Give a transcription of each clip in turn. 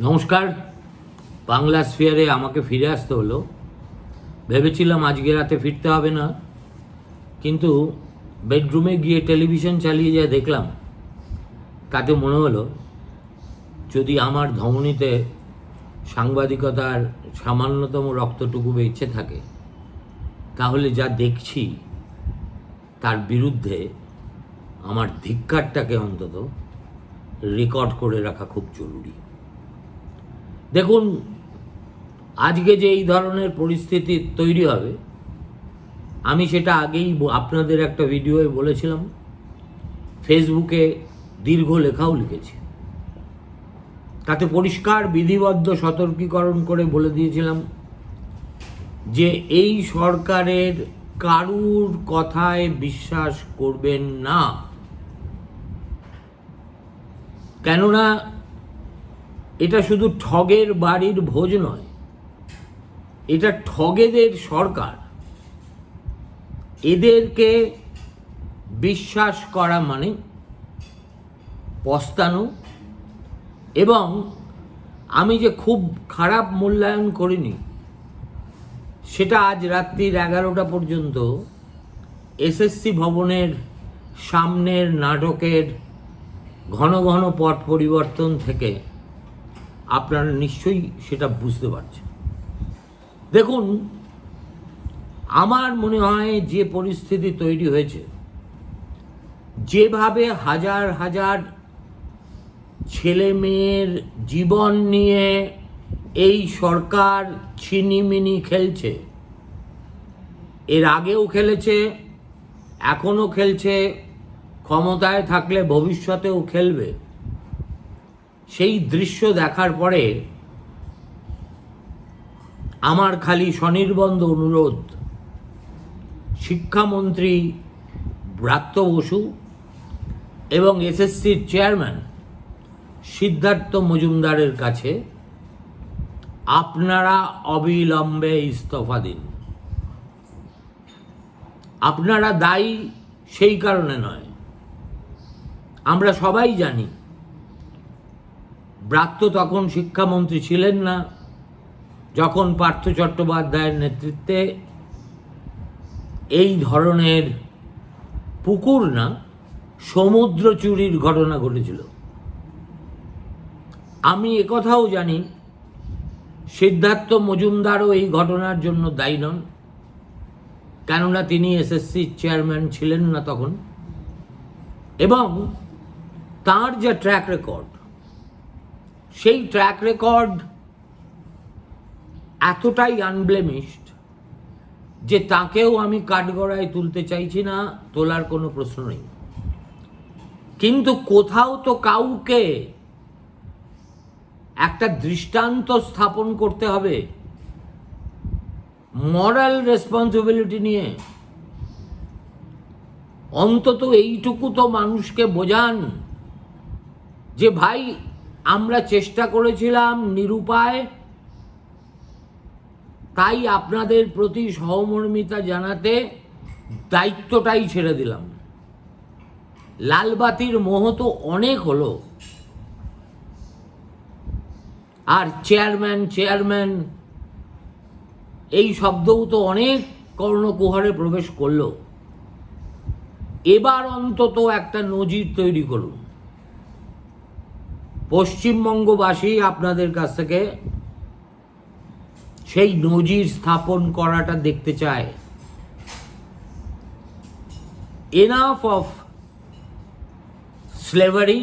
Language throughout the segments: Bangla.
নমস্কার। বাংলা স্ফিয়ারে আমাকে ফিরে আসতে হলো। ভেবেছিলাম আজকে রাতে ফিরতে হবে না। কিন্তু বেডরুমে গিয়ে টেলিভিশন চালিয়ে যা দেখলাম। তাতে মনে হলো, যদি আমার ধমনীতে সাংবাদিকতার সামান্যতম রক্তটুকু বেঁচে থাকে, তাহলে যা দেখছি তার বিরুদ্ধে আমার ধিক্কারটাকে অন্তত রেকর্ড করে রাখা খুব জরুরি। দেখুন, আজকে যে এই ধরনের পরিস্থিতি তৈরি হবে, আমি সেটা আগেই আপনাদের একটা ভিডিওয়ে বলেছিলাম। ফেসবুকে দীর্ঘ লেখাও লিখেছি। তাতে পরিষ্কার, বিধিবদ্ধ সতর্কীকরণ করে বলে দিয়েছিলাম যে এই সরকারের কারুর কথায় বিশ্বাস করবেন না। কেননা এটা শুধু ঠগের বাড়ির ভোজ নয়, এটা ঠগেদের সরকার। এদেরকে বিশ্বাস করা মানে পস্তানো এবং আমি যে খুব খারাপ মূল্যায়ন করিনি, সেটা আজ রাত্রির এগারোটা পর্যন্ত এসএসসি ভবনের সামনের নাটকের ঘন ঘন পট পরিবর্তন থেকে আপনারা নিশ্চয়ই সেটা বুঝতে পারছেন। দেখুন, আমার মনে হয় যে পরিস্থিতি তৈরি হয়েছে, যেভাবে হাজার হাজার ছেলে মেয়ের জীবন নিয়ে এই সরকার ছিনিমিনি খেলছে, এর আগেও খেলেছে, এখনও খেলছে, ক্ষমতায় থাকলে ভবিষ্যতেও খেলবে। সেই দৃশ্য দেখার পরে আমার খালি স্বনির্বন্ধ অনুরোধ, শিক্ষামন্ত্রী ব্রাত্য বসু এবং এসএসসির চেয়ারম্যান সিদ্ধার্থ মজুমদারের কাছে আপনারা অবিলম্বে ইস্তফা দিন। আপনারা দায়ী সেই কারণে নয়। আমরা সবাই জানি ব্রাত্য তখন শিক্ষামন্ত্রী ছিলেন না। যখন পার্থ চট্টোপাধ্যায়ের নেতৃত্বে এই ধরনের পুকুর না, সমুদ্র চুরির ঘটনা ঘটেছিল। আমি একথাও জানি, সিদ্ধার্থ মজুমদারও এই ঘটনার জন্য দায়ী নন। কেননা তিনি এসএসসি চেয়ারম্যান ছিলেন না তখন। এবং তার যে ট্র্যাক রেকর্ড সেই ট্র্যাক রেকর্ড এতটাই আনব্লেমিশড যে তাকেও আমি কাঠগড়ায় তুলতে চাইছি না, তোলার কোনো প্রশ্ন নেই। কিন্তু কোথাও তো কাউকে একটা দৃষ্টান্ত স্থাপন করতে হবে মরাল রেসপন্সিবিলিটি নিয়ে। অন্তত এইটুকু তো মানুষকে বোঝান যে ভাই আমরা চেষ্টা করেছিলাম নিরুপায়, তাই আপনাদের প্রতি সহমর্মিতা জানাতে দায়িত্বটাই ছেড়ে দিলাম। লালবাতির মোহ তো অনেক হলো। আর চেয়ারম্যান চেয়ারম্যান, এই শব্দও তো অনেক কর্ণকুহরে প্রবেশ করল। এবার অন্তত একটা নজির তৈরি করুন। পশ্চিমবঙ্গবাসী আপনাদের কাছ থেকে সেই নজির স্থাপন করাটা দেখতে চায়। Enough of slavery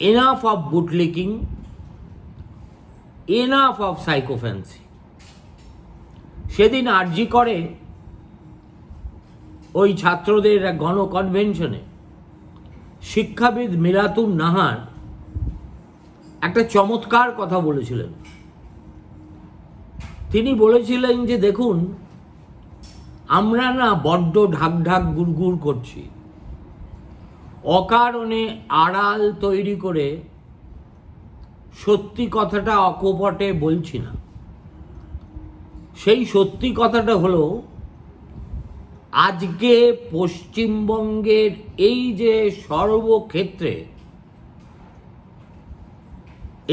enough of bootlicking enough of sycophancy সেদিন আর্জি করে ওই ছাত্রদের এক গণ কনভেনশনে শিক্ষাবিদ মিরাতুন নাহার একটা চমৎকার কথা বলেছিলেন। তিনি বলেছিলেন যে, দেখুন, আমরা না বড্ড ঢাক ঢাক গুড়গুড় করছি। অকারণে আড়াল তৈরি করে সত্যি কথাটা অকপটে বলছি না। সেই সত্যি কথাটা হলো, আজকে পশ্চিমবঙ্গের এই যে সর্বক্ষেত্রে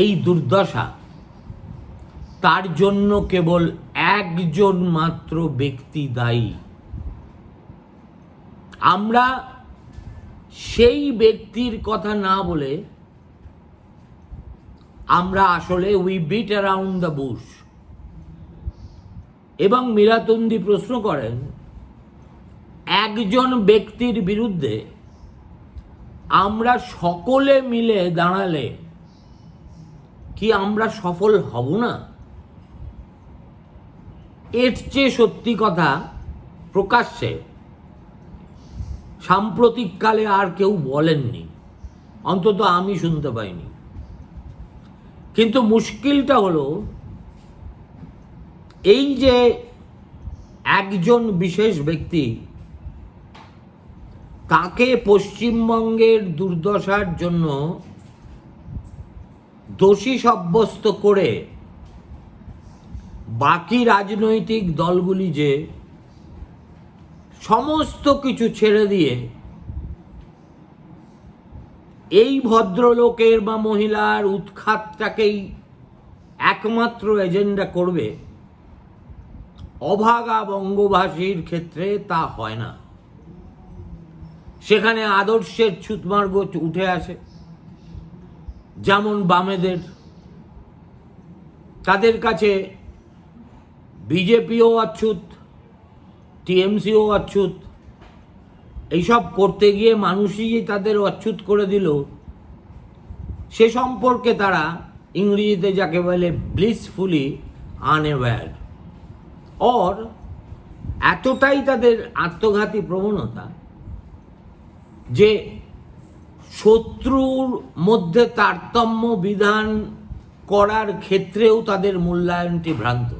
এই দুর্দশা। তার জন্য কেবল একজন মাত্র ব্যক্তি দায়ী। আমরা সেই ব্যক্তির কথা না বলে আমরা আসলে we beat around the bush এবং মীরাতন্দি প্রশ্ন করেন, একজন ব্যক্তির বিরুদ্ধে আমরা সকলে মিলে দাঁড়ালে কি আমরা সফল হব না? এর চেয়ে সত্যি কথা প্রকাশ্যে সাম্প্রতিককালে আর কেউ বলেননি। অন্তত আমি শুনতে পাইনি। কিন্তু মুশকিলটা হলো, এই যে একজন বিশেষ ব্যক্তি তাকে পশ্চিমবঙ্গের দুর্দশার জন্য দোষী সাব্যস্ত করে বাকি রাজনৈতিক দলগুলি যে সমস্ত কিছু ছেড়ে দিয়ে এই ভদ্রলোকের বা মহিলার উৎখাতটাকেই একমাত্র এজেন্ডা করবে, অভাগা বঙ্গভাষীর ক্ষেত্রে তা হয় না। সেখানে আদর্শের ছুতমার্গ উঠে আসে। যেমন বামেদের। তাদের কাছে বিজেপিও অচ্যুত, টিএমসিও অচ্যুত। এইসব করতে গিয়ে মানুষই যে তাদের অচ্যুত করে দিল, সে সম্পর্কে তারা ইংরেজিতে যাকে বলে ব্লিসফুলি আনঅ্যাওয়্যার অর এতটাই তাদের আত্মঘাতী প্রবণতা যে শত্রুর মধ্যে তারতম্য বিধান করার ক্ষেত্রেও তাদের মূল্যায়নটি ভ্রান্ত।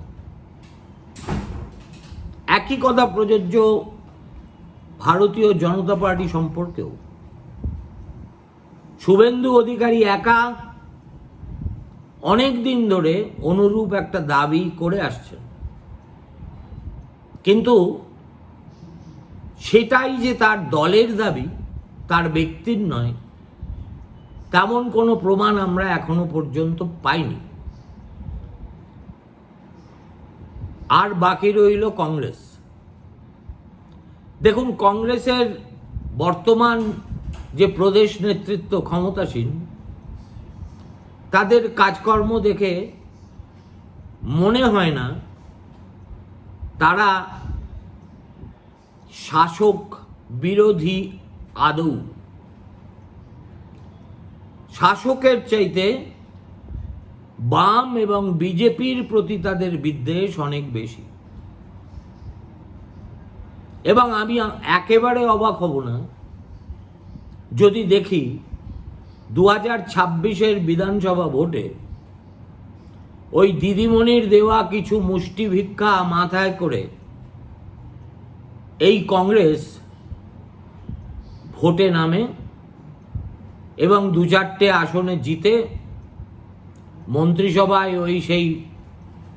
একই কথা প্রযোজ্য ভারতীয় জনতা পার্টি সম্পর্কেও। শুভেন্দু অধিকারী একা অনেক দিন ধরে অনুরূপ একটা দাবি করে আসছেন। কিন্তু সেটাই যে তার দলের দাবি, তার ব্যক্তির নয় তেমন কোনো প্রমাণ আমরা এখনও পর্যন্ত পাইনি। আর বাকি রইল কংগ্রেস। দেখুন, কংগ্রেসের বর্তমান যে প্রদেশ নেতৃত্ব ক্ষমতাসীন, তাদের কাজকর্ম দেখে মনে হয় না তারা শাসক বিরোধী আদৌ শাসকের চাইতে বাম এবং বিজেপির প্রতি তাদের বিদ্বেষ অনেক বেশি। এবং আমি একেবারে অবাক হব না, যদি দেখি দু হাজার ছাব্বিশের বিধানসভা ভোটে ওই দিদিমণির দেওয়া কিছু মুষ্টি ভিক্ষা মাথায় করে এই কংগ্রেস ভোটে নামে এবং দু চারটে আসনে জিতে মন্ত্রিসভায় ওই সেই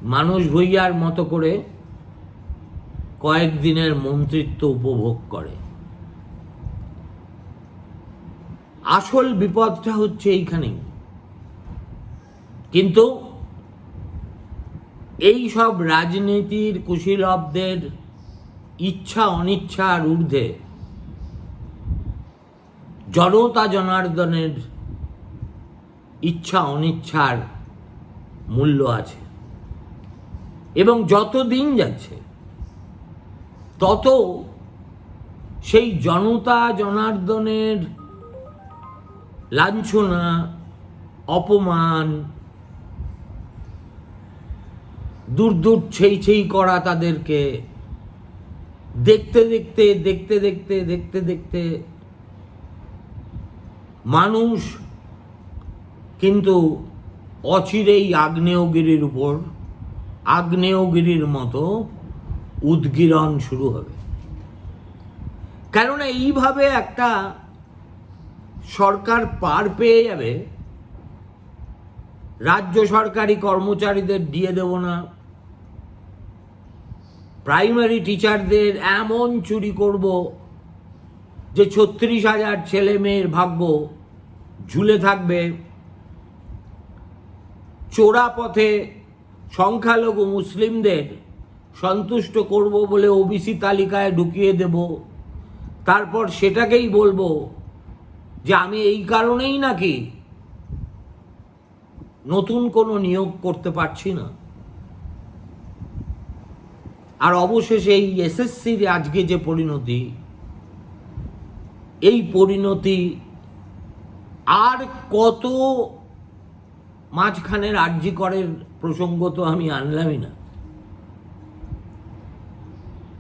মানুষ ভূঁইয়ার মতো করে কয়েকদিনের মন্ত্রিত্ব উপভোগ করে। আসল বিপদটা হচ্ছে এইখানেই। কিন্তু এই সব রাজনীতির কুশীলবদের ইচ্ছা অনিচ্ছার ঊর্ধ্বে জনতা জনার্দনের ইচ্ছা অনিচ্ছার মূল্য আছে। এবং যত দিন যাচ্ছে, তত সেই জনতা জনার্দনের লাঞ্ছনা, অপমান, দূর দূর ছেই ছেই করা তাদেরকে দেখতে দেখতে দেখতে দেখতে দেখতে দেখতে মানুষ কিন্তু অচিরেই আগ্নেয়গিরির উপর, আগ্নেয়গিরির মতো উদ্গীরণ শুরু হবে। কেননা এইভাবে একটা সরকার পার পেয়ে যাবে, রাজ্য সরকারি কর্মচারীদের দিয়ে দেব না, প্রাইমারি টিচারদের এমন চুরি করব যে ছত্রিশ হাজার ছেলে মেয়ের ভাগ্য ঝুলে থাকবে, চোরা পথে সংখ্যালঘু মুসলিমদের সন্তুষ্ট করব বলে ওবিসি তালিকায় ঢুকিয়ে দেব। তারপর সেটাকেই বলব যে আমি এই কারণেই নাকি নতুন কোনো নিয়োগ করতে পারছি না। আর অবশেষে এই এসএসসির আজকে যে পরিণতি এই পরিণতি আর কত মাঝখানের আর্জি করের প্রসঙ্গ তো আমি আনলামই না।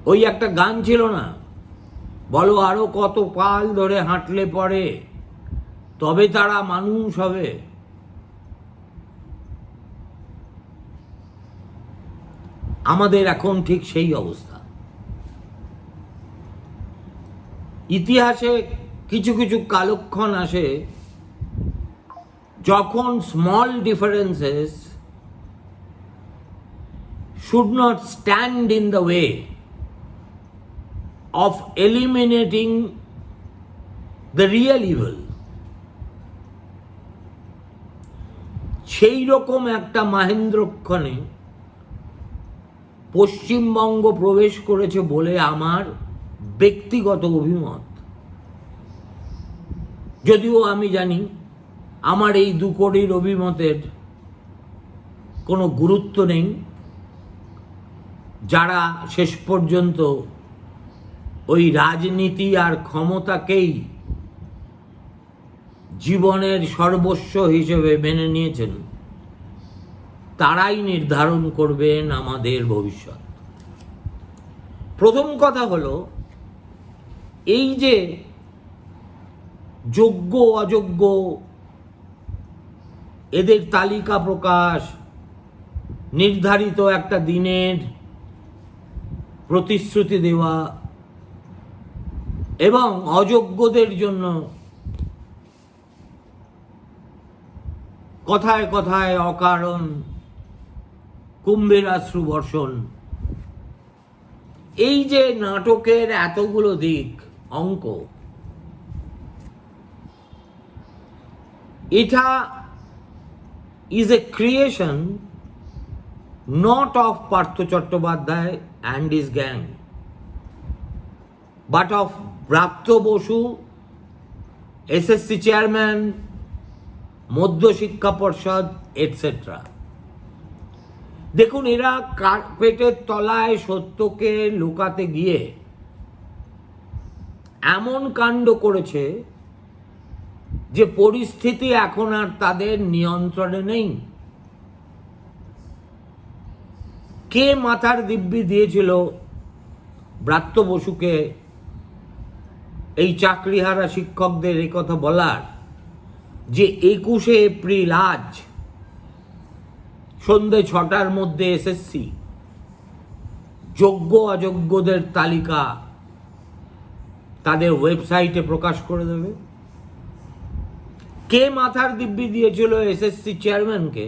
ওই একটা গান ছিল না, বলো আরও কত পাল ধরে হাঁটলে পরে, তবে তারা মানুষ হবে। আমাদের এখন ঠিক সেই অবস্থা। ইতিহাসে কিছু কিছু কালক্ষণ আসে, যখন small differences should not stand in the way of eliminating the real evil. সেই রকম একটা মাহেন্দ্রক্ষণে পশ্চিমবঙ্গ প্রবেশ করেছে বলে আমার ব্যক্তিগত অভিমত। যদিও আমি জানি আমার এই দু কোটির অভিমতের কোনো গুরুত্ব নেই। যারা শেষ পর্যন্ত ওই রাজনীতি আর ক্ষমতাকেই জীবনের সর্বস্ব হিসেবে মেনে নিয়েছেন, তারাই নির্ধারণ করবেন আমাদের ভবিষ্যৎ। প্রথম কথা হলো এই যে যোগ্য, অযোগ্য, এদের তালিকা প্রকাশ, নির্ধারিত একটা দিনের প্রতিশ্রুতি দেওয়া এবং অযোগ্যদের জন্য কথায় কথায় অকারণ কুম্ভের আশ্রু বর্ষণ। এই যে নাটকের এতগুলো দিক অঙ্ক। এটা is a creation not of Partha Chattopadhyay and his gang but of Bratya Basu SSC chairman Madhya Shiksha Parshad etcetera দেখুন, এরা কার্পেটের তলায় সত্যকে লুকাতে গিয়ে এমন কাণ্ড করেছে যে পরিস্থিতি এখন আর তাদের নিয়ন্ত্রণে নেই। কে মাথার দিব্যি দিয়েছিল ব্রাত্য বসুকে এই চাকরিহারা শিক্ষকদের এই কথা বলার? যে একুশে এপ্রিল আজ সন্ধে ছটার মধ্যে এসএসসি যোগ্য অযোগ্যদের তালিকা তাদের ওয়েবসাইটে প্রকাশ করে দেবে। কে মাথার দিব্যি দিয়েছিল এসএসসি চেয়ারম্যানকে?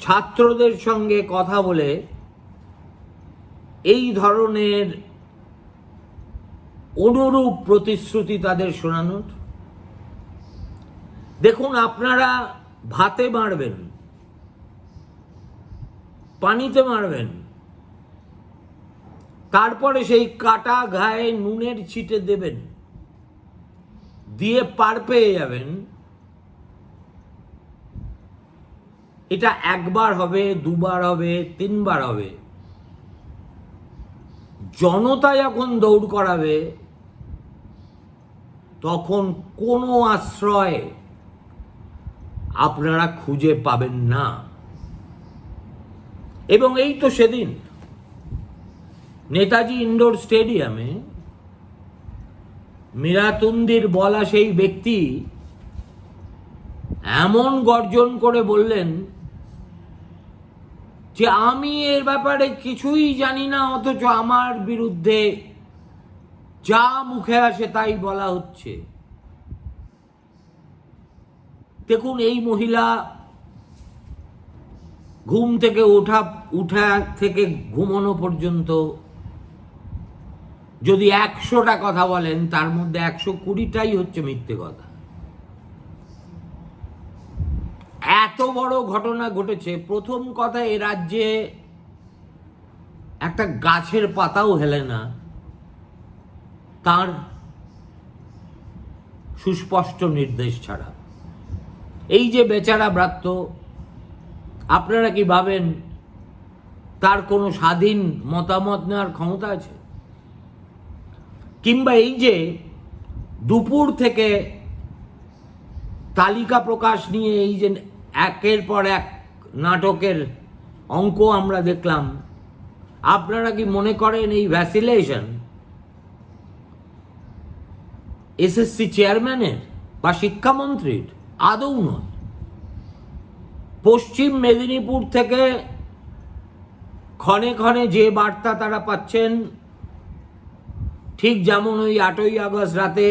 ছাত্রদের সঙ্গে কথা বলে এই ধরনের অনুরূপ প্রতিশ্রুতি তাদের শোনানোর। দেখুন, আপনারা ভাতে মারবেন, পানিতে মারবেন তারপরে সেই কাটা গায়ে নুনের ছিটে দেবেন। দিয়ে পার পেয়ে যাবেন। এটা একবার হবে, দুবার হবে, তিনবার হবে। জনতা যখন দৌড় করাবে, তখন কোনো আশ্রয় আপনারা খুঁজে পাবেন না। এবং এই তো সেদিন নেতাজি ইন্ডোর স্টেডিয়ামে মীরাতুন্দির বলা সেই ব্যক্তি এমন গর্জন করে বললেন যে আমি এর ব্যাপারে কিছুই জানি না, অথচ আমার বিরুদ্ধে যা মুখে আসে তাই বলা হচ্ছে। দেখুন, এই মহিলা ঘুম থেকে ওঠা, উঠা থেকে ঘুমানো পর্যন্ত যদি একশোটা কথা বলেন, তার মধ্যে একশো কুড়িটাই হচ্ছে মিথ্যে কথা। এত বড় ঘটনা ঘটেছে, প্রথম কথা এ রাজ্যে একটা গাছের পাতাও হেলে না। তার সুস্পষ্ট নির্দেশ ছাড়া। এই যে বেচারা ব্রাত্য, আপনারা কি ভাবেন তার কোনো স্বাধীন মতামত নেওয়ার ক্ষমতা আছে? কিংবা এই যে দুপুর থেকে তালিকা প্রকাশ নিয়ে এই যে একের পর এক নাটকের অঙ্ক আমরা দেখলাম, আপনারা কি মনে করেন এই ভ্যাসিলেশন এসএসসি চেয়ারম্যানের বা শিক্ষামন্ত্রীর? আদৌ নয়। পশ্চিম মেদিনীপুর থেকে ক্ষণে ক্ষণে যে বার্তা তারা পাচ্ছেন ঠিক যেমন ওই আটই আগস্ট রাতে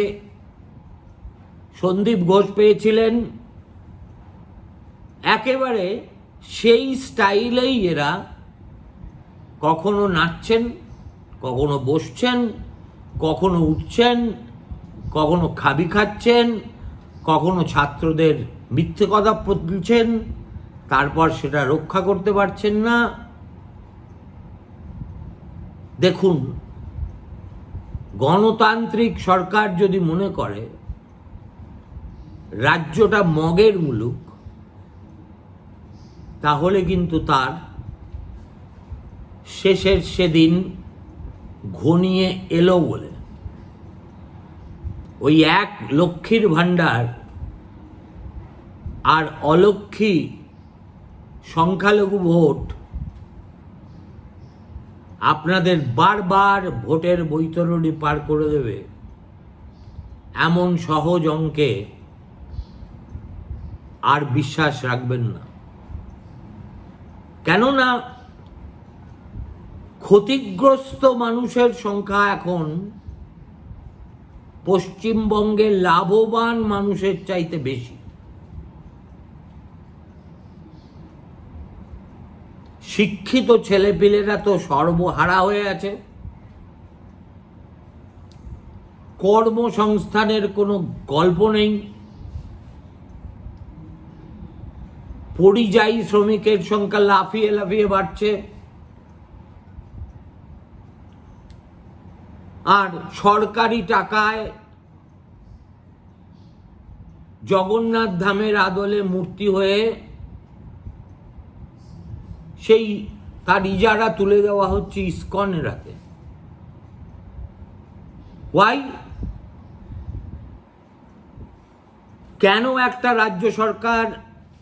সন্দীপ ঘোষ পেয়েছিলেন, একেবারে সেই স্টাইলেই এরা কখনো নাচছেন, কখনো বসছেন, কখনো উঠছেন, কখনো খাবি খাচ্ছেন, কখনো ছাত্রদের মিথ্যে কথা বলছেন, তারপর সেটা রক্ষা করতে পারছেন না। দেখুন গণতান্ত্রিক সরকার যদি মনে করে, রাজ্যটা মগের মুলুক, তাহলে কিন্তু তার শেষের সেদিন ঘনিয়ে এলো বলে। ওই এক লক্ষ্মীর ভাণ্ডার আর অলক্ষ্মী সংখ্যালঘু ভোট আপনাদের বারবার ভোটের বৈতরণী পার করে দেবে। এমন সহজ অঙ্কে আর বিশ্বাস রাখবেন না। কেননা ক্ষতিগ্রস্ত মানুষের সংখ্যা এখন পশ্চিমবঙ্গের লাভবান মানুষের চাইতে বেশি। শিক্ষিত ছেলেপিলেরা তো সর্বহারা হয়ে আছে। কর্মসংস্থানের কোনো গল্প নেই। পরিযায়ী শ্রমিকের সংখ্যা লাফিয়ে লাফিয়ে বাড়ছে। আর সরকারি টাকায় জগন্নাথ ধামের আদলে মূর্তি হয়ে সেই তার ইজারা তুলে দেওয়া হচ্ছে ইস্কনের হাতে। ওয়াই কেন একটা রাজ্য সরকার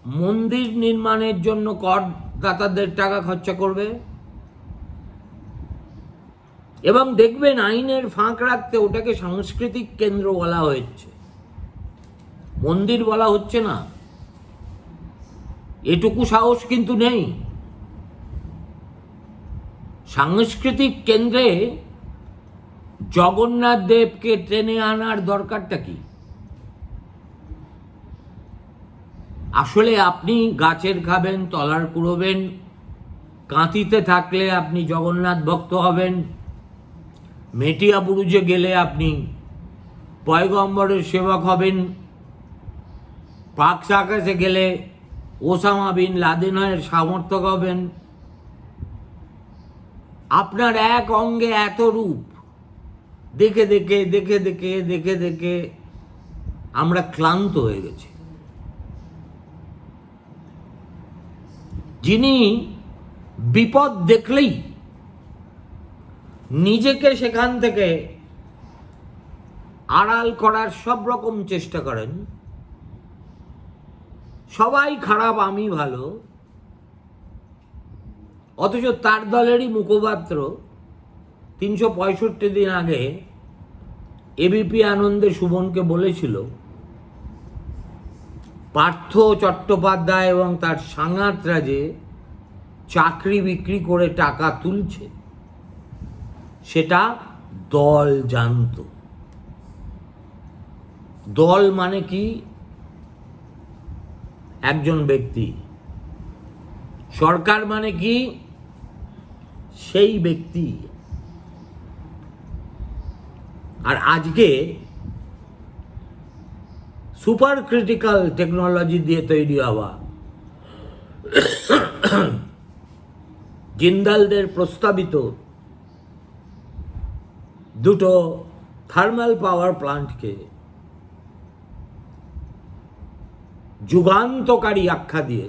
মন্দির নির্মাণের জন্য করদাতাদের টাকা খরচা করবে? এবং দেখবেন আইনের ফাঁক রাখতে ওটাকে সাংস্কৃতিক কেন্দ্র বলা হয়েছে। মন্দির বলা হচ্ছে না। এটুকু সাহস কিন্তু নেই। সাংস্কৃতিক কেন্দ্রে জগন্নাথ দেবকে টেনে আনার দরকারটা কি? আসলে আপনি গাছের খাবেন, তলার কুড়োবেন কাঁতিতে থাকলে আপনি জগন্নাথ ভক্ত হবেন, মেটিয়া বুরুজে গেলে আপনি পয়গম্বরের সেবক হবেন, পাক সাকাশে গেলে ওসামা বিন লাদেনের সমর্থক হবেন আপনার এক অঙ্গে এত রূপ। দেখে দেখে দেখে দেখে দেখে দেখে আমরা ক্লান্ত হয়ে গেছি। যিনি বিপদ দেখলেই নিজেকে সেখান থেকে আড়াল করার সব রকম চেষ্টা করেন। সবাই খারাপ, আমি ভালো। অথচ তার দলেরই মুখপাত্র তিনশো পঁয়ষট্টি দিন আগে এবিপি আনন্দে সুমনকে বলেছিল, পার্থ চট্টোপাধ্যায় এবং তার সাঙাতরা যে চাকরি বিক্রি করে টাকা তুলছে, সেটা দল জানত। দল মানে কি? একজন ব্যক্তি। সরকার মানে কি? সেই ব্যক্তি। আর আজকে সুপার ক্রিটিক্যাল টেকনোলজি দিয়ে তৈরি হওয়া জিন্দালদের প্রস্তাবিত দুটো থার্মাল পাওয়ার প্লান্টকে যুগান্তকারী আখ্যা দিয়ে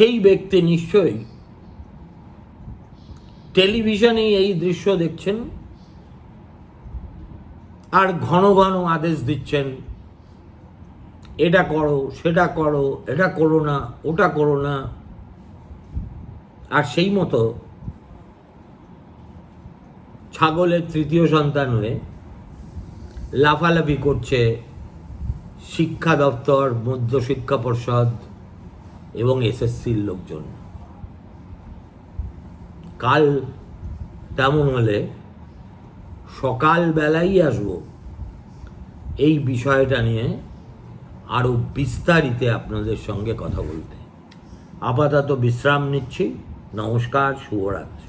সেই ব্যক্তি নিশ্চয়ই টেলিভিশনে এই দৃশ্য দেখছেন আর ঘন ঘন আদেশ দিচ্ছেন, এটা করো, সেটা করো, এটা করো না, ওটা করো না। আর সেই মতো ছাগলের তৃতীয় সন্তান হয়ে লাফালাফি করছে শিক্ষা দপ্তর মধ্য শিক্ষা পর্ষদ এবং এসএসসির লোকজন। কাল তেমন হলে সকালবেলাই আসব। এই বিষয়টা নিয়ে আরও বিস্তারিতে আপনাদের সঙ্গে কথা বলতে। আপাতত বিশ্রাম নিচ্ছি। নমস্কার, শুভরাত্রি।